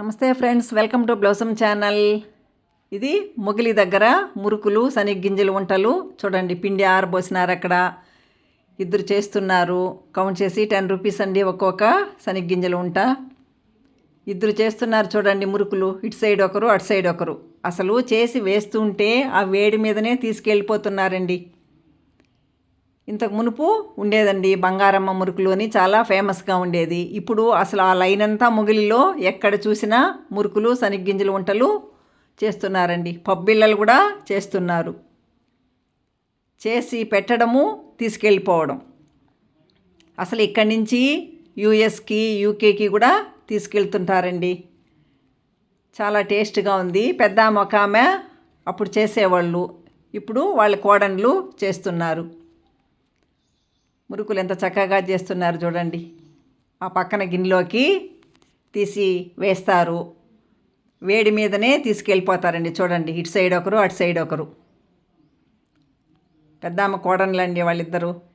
నమస్తే friends welcome to blossom channel. ఇది మొగిలి దగ్గర మురుకులు శనగ్గింజలు వంటలు. చూడండి పిండి ఆరబోసినారు అక్కడ. ఇద్దరు చేస్తున్నారు. కౌంట్ చేసి టెన్ రూపీస్ అండి ఒక్కొక్క శనగ్గింజలు వంట. ఇద్దరు చేస్తున్నారు చూడండి మురుకులు. ఇటు సైడ్ ఒకరు అటు సైడ్ ఒకరు. అసలు చేసి వేస్తుంటే ఆ వేడి మీదనే తీసుకెళ్ళిపోతున్నారండి. ఇంతకు మునుపు ఉండేదండి బంగారమ్మ మురుకులు అని చాలా ఫేమస్గా ఉండేది. ఇప్పుడు అసలు ఆ లైన్ అంతా ముగిలిలో ఎక్కడ చూసినా మురుకులు శనగ్గింజలు వంటలు చేస్తున్నారండి. పబ్బిళ్ళలు కూడా చేస్తున్నారు. చేసి పెట్టడము తీసుకెళ్ళిపోవడం. అసలు ఇక్కడి నుంచి యూఎస్కి యూకేకి కూడా తీసుకెళ్తుంటారండి. చాలా టేస్ట్గా ఉంది. పెద్ద ఒక ఆమె అప్పుడు చేసేవాళ్ళు. ఇప్పుడు వాళ్ళ కోడన్లు చేస్తున్నారు. మురుకులు ఎంత చక్కగా చేస్తున్నారు చూడండి. ఆ పక్కన గిన్నెలోకి తీసి వేస్తారు. వేడి మీదనే తీసుకెళ్ళిపోతారండి చూడండి. ఇటు సైడ్ ఒకరు అటు సైడ్ ఒకరు. పెద్దమ్మ కోడన్లండి వాళ్ళిద్దరూ.